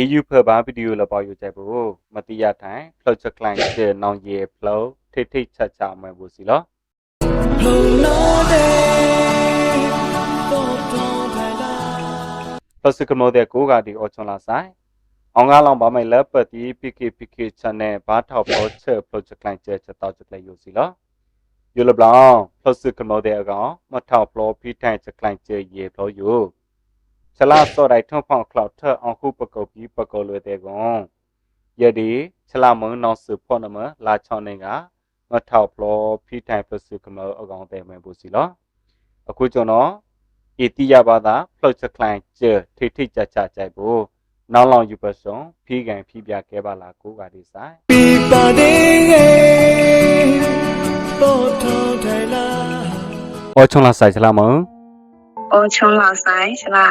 EU ဖဘာဗီဒီယိုလပေါ်ယူချက်ဘူးမတိရထိုင် project client ကျေနောင်ရေ flow ထိထိချာချာမွဲဘူးစီလော plus ကမောတဲ့ကိုကဒီအော်ချွန်လာဆိုင်အောင်ကားလောင်ပါမယ်လက်ပတ်ဒီ PK PK channel ဘာထောက်ပေါ်ချက် project client ကျေချက်တော့ချက်လေယူစီလောယူလဘလောင် plus ကမောတဲ့အကောင်မထောက် flow ဖိထိုင်ချက် client ကျေရေ flow ယူ ฉลาดสอดไดท่องพ่องคลาวเธออองคู่ประกอบปีประกอบเลยแต่กงยะดีฉลาดเมืองนองสืบพ่อนเมืองลาชอนเองอ่ะငါထောက်ဖလို့ဖိတိုင်ပစုကမအကောင်တဲမယ်ဘူးစီလားအခုကျွန်တော်ဧတိယဘာသာဖလောက်စကလိုင်းကျထိထိကြကြကြိုက်ဘူးနောက်လောင်ယူပစုံဖိကန်ဖိပြကဲပါလားကိုကဒီဆိုင်ပြပါနေပေါ်ထောင်းထိုင်လားအော်ချုံလာဆိုင်ချလာမအောင်အော်ချုံလာဆိုင်ချလာ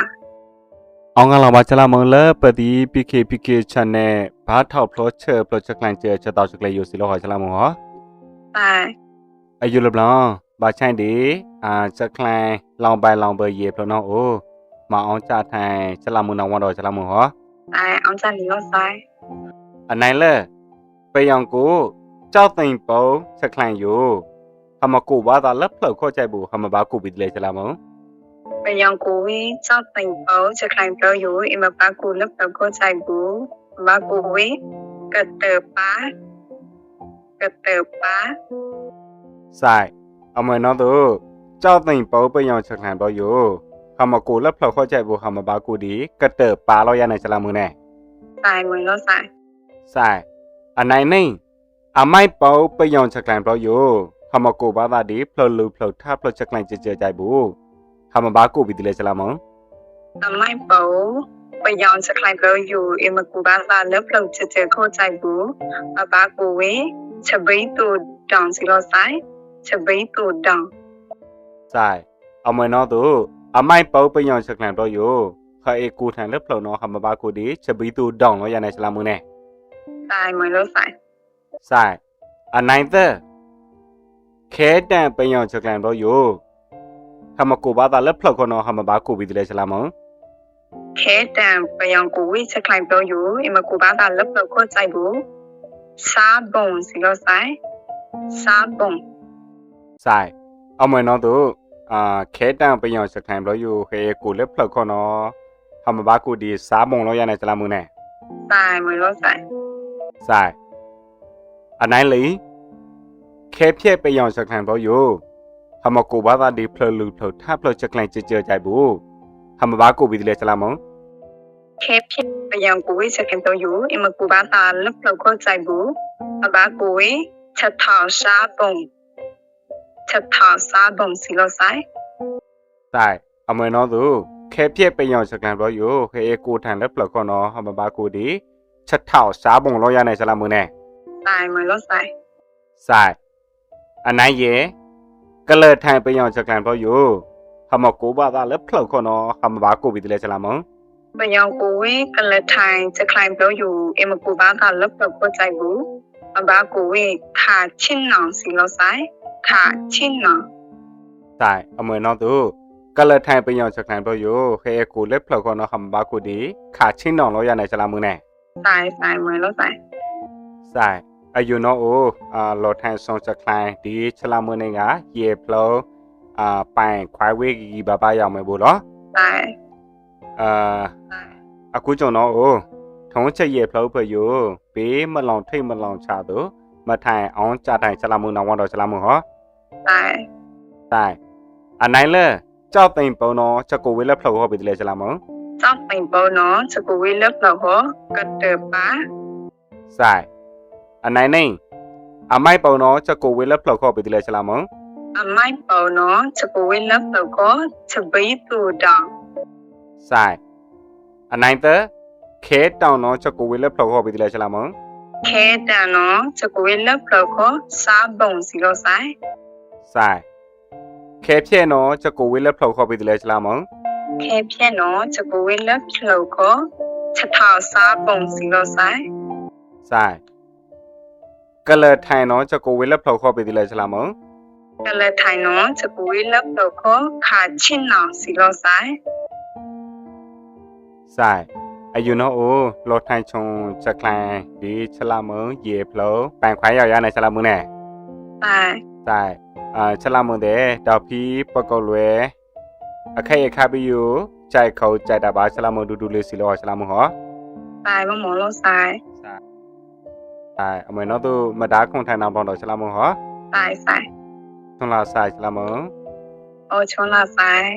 အောင်ကလာပါချလာမင်္ဂလပတိ PK PK channel ဘာထောက်ဖလော့ချ်ဖလော့ချ်ကလန်ချ်ချက်တောက်ချက်လေးယူစီလောက်ဟာချလာမဟောအိုင်အယူလဘလန်ဘာချိုင်ဒီအာချက်လိုင်းလောင်ပိုင်လောင်ပဲရေဖလော့နော်အိုမအောင်ချထိုင်ချလာမနောင်ဝတော့ချလာမဟောအိုင်အောင်ချလီရောဆိုင်အနိုင်လဲပေယောင်ကိုကြောက်သိမ်ပုံချက်လိုင်းယူဟမကိုဘာသာလက်ဖလောက်ခေါ်ချိုက်ဘူးဟမဘာကိုပြီးတလေချလာမဟုတ် ปยังกูวิจอกแต่งเปาจะคลายเปาอยู่อิมาปากูนับเปาก็ใจกูมากูวิกระเติบปากระเติบปาใส่เอามาเนอะตัวเจ้าแต่งเปาไปยังจะคลายเปาอยู่คำมากูแล้วเราเข้าใจบุคำมาบากูดีกระเติบปาเรายาในจะลามือแน่ใส่เหมือนเราใส่ใส่อันไหนนี่อาไม่เปาไปยังจะคลายเปาอยู่คำมากูบาตาดีเพาลูเพาท่าเพลาจะคลายเจเจใจบู ဟမဘာကိုပြီးတယ်ချလာမ à mai bảo bây giờ cho khai báo อยู่ em mà cụ ba là lớp đầu chơi chơi có chạy bù à ba cụ ý chờ bấy tù đằng xí lo sai chờ bấy tù đằng ဆိုင်အမနော်တို့အမိုက်ပေါပယောင်ချက်ကန်ပြောယောခအေကူထန်လက်ဖလနော်ဟမဘာကိုဒီချက်ပြီးသူဒေါင်လို့ရနေချလာမနဲ့ sai mình nó sai ဆိုင်အနိုင်သက်ခဲတန်ပယောင်ချက်ကန်ပြောယော ဟမကိုဘာသာလက်ဖလခေါနော်ဟမဘာကိုပြီးတယ်ချလာမခဲတံပယံကိုဝိချက်ခိုင်ပြောယူအမကူဘာသာလက်တော့ကိုစိုက်ဘူးစားပုံစီလို့ဆိုင်စားပုံဆိုင်အမနော်တို့အာခဲတန်ပယောင်ချက်ကန်ပြောယောဟေကိုလက်ဖလခေါနော်ဟမဘာကိုဒီစားမုံလို့ရနေချလာမနဲ့ဆိုင်မလို့ဆိုင်ဆိုင်အနိုင်လေခဲဖြက်ပယောင်ချက်ခံပေါ်ယော ဟမကိုဘာသာဒီဖလလူဖလထဖလချက်ကလိုင်းကြကြကြိုက်ဘူးဟမဘာကိုပြီးတယ်ချလာမုံခဲဖြစ်ပယံကိုဝိချက်ခိုင်ပြောယူအမကူဘာသာလက်တော့ကိုစိုက်ဘူးအဘာကိုဝိချက်ထောင်စားပုံချက်ထောင်စားပုံစီလို့ဆိုင်ဆိုင်အမနော်သူခဲဖြက်ပယောင်ချက်ခံပေါ်ယောဟေကိုထန်လက်ဖလခေါနော်ဟမဘာကိုဒီချက်ထောက်စားပုံလို့ရနေချလာမုံနဲ့ဆိုင်မလို့ဆိုင်ဆိုင်အနိုင်ရဲ့က လထိုင်ပယောင်ချက်ခံပေါ်ယောဟမကိုဘာသာလက်ဖလခေါနော်ဟမဘာကိုပြီးတယ်ချလာမုံပယံကိုဝိကလထိုင်ချက်ခိုင်ပြောယူအမကူဘာသာလက်တော့ကိုစိုက်ဘူးအဘာကိုဝိခါချင်းနောင်စီလို့ဆိုင်ခါချင်းနောင်တိုင်အမွေနော်သူကလထိုင်ပယောင်ချက်ခံပေါ်ယောဟဲကိုလက်ဖလောက်ခေါ်နော်ဟမ်ဘာကိုဒီခါချင်းတောင်လို့ရနေချလာမှုနဲ့ဆိုင်ဆိုင်မလို့ဆိုင်ဆိုင် အယူနော်အိုအာလော်ထိုင်ဆောင်ချက်ခိုင်ဒီချလာမှုနဲ့ကရေဖလောအာပိုင်ခွိုင်ဝေးကြီးဘာဘာရောက်မယ်ဘူးနော်ဆိုင်အာဆိုင်အခုကျွန်တော်အိုထုံးချက်ရေဖလောက်ဖယောဘေးမလောင်ထိတ်မလောင်ချသူမထိုင်အောင်ကြတိုင်ချလာမှုနော်ဝတော့ချလာမှုဟောဆိုင်တိုင်အနိုင်လဲကြောက်သိမ်ပုံတော့ချက်ကိုဝေးလက်ဖလောက်ဟောပြီးတယ်ချလာမှုကြောက်ပိန်ပေါ်နော်စကူဝေးလက်တော့ဟောကတ်တပါဆိုင်အ နိုင်နေအမိုက်ပုံတော့ချက်ကိုဝေးလက်ဖလောက်ခေါ်ပြီးတယ်ချလာမုံအမိုက်ပေါ်နော်စကူဝေးလက်တော့ကိုချဘီတူတောင်ဆိုင်အနိုင်သက်ခဲတောင်တော့ချက်ကိုဝေးလက်ဖလောက်ခေါ်ပြီးတယ်ချလာမုံခဲတန်နော်စကူဝေးလက်တော့ကိုစားပုံစီလို့ဆိုင်ဆိုင်ခဲဖြဲ့တော့ချက်ကိုဝေးလက်ဖလောက်ခေါ်ပြီးတယ်ချလာမုံခဲပြက်နော်စကူဝေးလက်တော့ကိုချက်ထောက်စားပုံစီလို့ဆိုင်ဆိုင် ကလထိုင်တော့ချက်ကိုဝေးလက်ဖလောက်ခေါ်ပြီးတယ်ချလာမုံကလထိုင်နော်စကူဝေးလက်တော့ကိုခါချင်းနောင်စီလို့ဆိုင်ဆိုင်အယူနော်အိုလောထိုင်ချုံချက်ခလိုင်းဒီချက်လာမုံရေဖလို့ပန်ခွိုင်းရောက်ရနေချက်လာမုံနဲ့ဆိုင်ဆိုင်အာချက်လာမုံတဲ့တောက်ဖီပကောက်လွယ်အခက်ရခပြီးယူကြိုက်ခေါကြိုက်တာပါချက်လာမုံဒူဒူလေးစီလောချက်လာမုံဟောဆိုင်မမောလို့ဆိုင်ဆိုင်အမေနော်သူမတားခွန်ထိုင် အောင်တော့ချက်လာမုံဟောဆိုင်ဆိုင်သွန်လာဆိုင်ချက်လာမုံအော်ချွန်လာဆိုင်